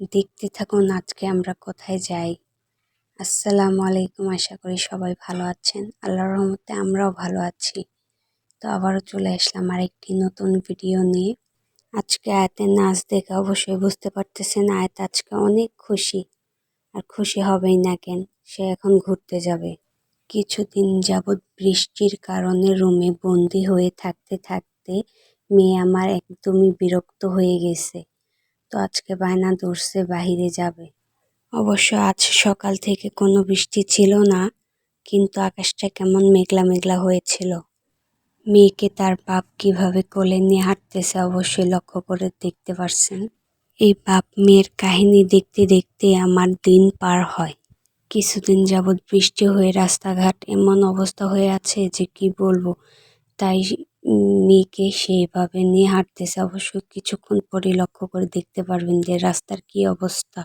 দেখতে থাকুন আজকে আমরা কোথায় যাই। আসসালামু আলাইকুম, আশা করি সবাই ভালো আছেন। আল্লাহর রহমতে আমরাও ভালো আছি। তো আবারও চলে আসলাম আরেকটি নতুন ভিডিও নিয়ে। আজকে আয়াতের নাচ দেখে অবশ্যই বুঝতে পারতেছেন, আয়াত আজকে অনেক খুশি। আর খুশি হবেই না কেন, সে এখন ঘুরতে যাবে। কিছুদিন যাবৎ বৃষ্টির কারণে রুমে বন্দি হয়ে থাকতে থাকতে মেয়ে আমার একদমই বিরক্ত হয়ে গেছে। তো আজকে বায়না ধরছে, বাহিরে যাবে। অবশ্য আজ সকাল থেকে কোনো বৃষ্টি ছিল না, কিন্তু আকাশটা কেমন মেঘলা মেঘলা হয়েছিল। মেয়েকে তার বাপ কীভাবে কোলে নিয়ে হাঁটতেছে অবশ্যই লক্ষ্য করে দেখতে পারছেন। এই বাপ মেয়ের কাহিনী দেখতে দেখতে আমার দিন পার হয়। কিছুদিন যাবৎ বৃষ্টি হয়ে রাস্তাঘাট এমন অবস্থা হয়ে আছে যে কি বলব, তাই মেয়েকে সেইভাবে নিয়ে হাঁটতেছে, অবশ্য কিছুক্ষণ পরে লক্ষ্য করে দেখতে পারবেন যে রাস্তার কি অবস্থা,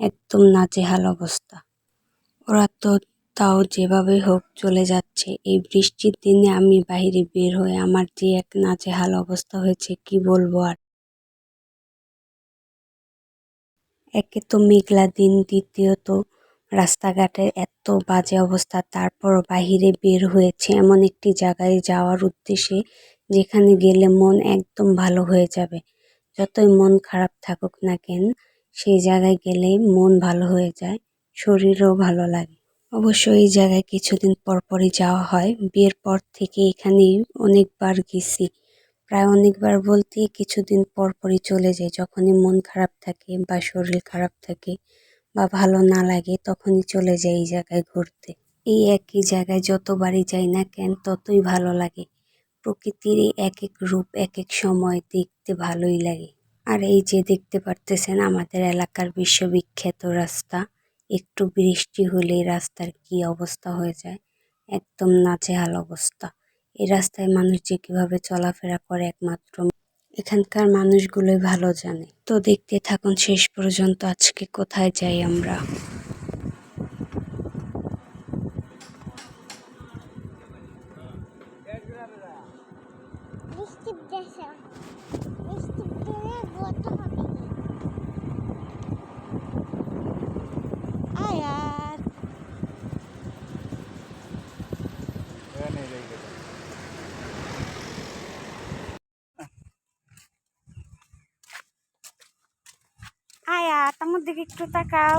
একদম নাজেহাল অবস্থা। ওরা তো তাও যেভাবে হোক চলে যাচ্ছে। এই বৃষ্টির দিনে আমি বাইরে বের হয়ে আমার যে এক নাজেহাল অবস্থা হয়েছে, কি বলব আর? একে তো মেঘলা দিন, দ্বিতীয়ত রাস্তাঘাটের এত বাজে অবস্থা তারপর বাহিরে বের হয়েছে এমন একটি জায়গায় যাওয়ার উদ্দেশ্যে যেখানে গেলে মন একদম ভালো হয়ে যাবে। যতই মন খারাপ থাকুক না কেন, সেই জায়গায় গেলে মন ভালো হয়ে যায়, শরীরও ভালো লাগে। অবশ্য এই জায়গায় কিছুদিন পর পরই যাওয়া হয়। বিয়ের পর থেকে এখানেই অনেকবার গেছি। প্রায় অনেকবার বলতে কিছুদিন পরপরই চলে যায় যখনই মন খারাপ থাকে বা শরীর খারাপ থাকে। বা ভালো না লাগে তখনই চলে যাই এই জায়গায় ঘুরতে। এই একই জায়গায় যতবারই যাই না কেন ততই ভালো লাগে। প্রকৃতির এই এক এক রূপ এক এক সময় দেখতে ভালোই লাগে। আর এই যে দেখতে পারতেছেন আমাদের এলাকার বিশ্ববিখ্যাত রাস্তা, একটু বৃষ্টি হলেই রাস্তার কি অবস্থা হয়ে যায়? একদম নাজেহাল অবস্থা। এই রাস্তায় মানুষ যে কীভাবে চলাফেরা করে একমাত্র এখানকার মানুষগুলোই ভালো জানে। তো দেখতে থাকুন শেষ পর্যন্ত আজকে কোথায় যাই আমরা। বৃষ্টির দেশে বৃষ্টির দিনে আমার দিকে একটু তাকাও।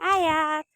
আয়াত